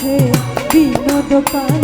কাছে বিনোদ পায়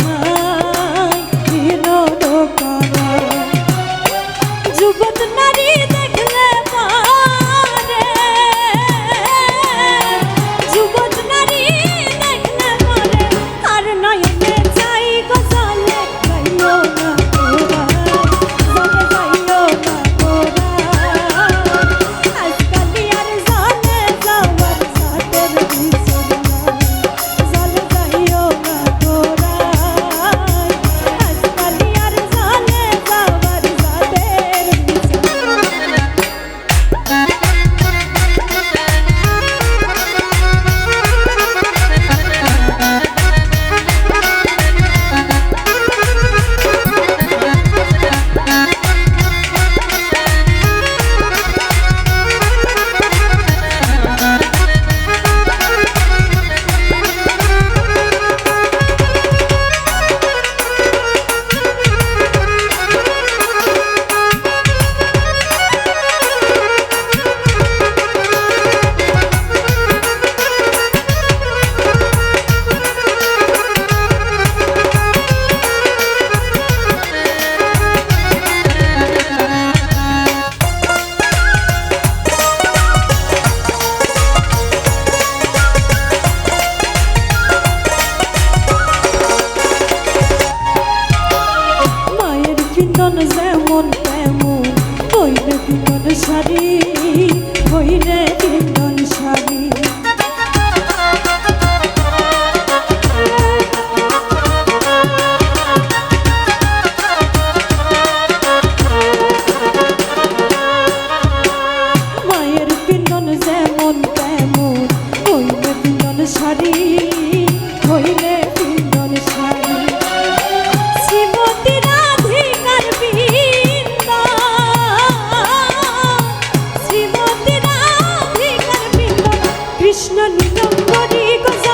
Nunca morí con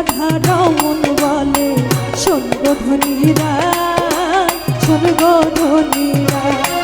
Radha Raman বলে শোনব ধনীরা শোনব ধনীরা।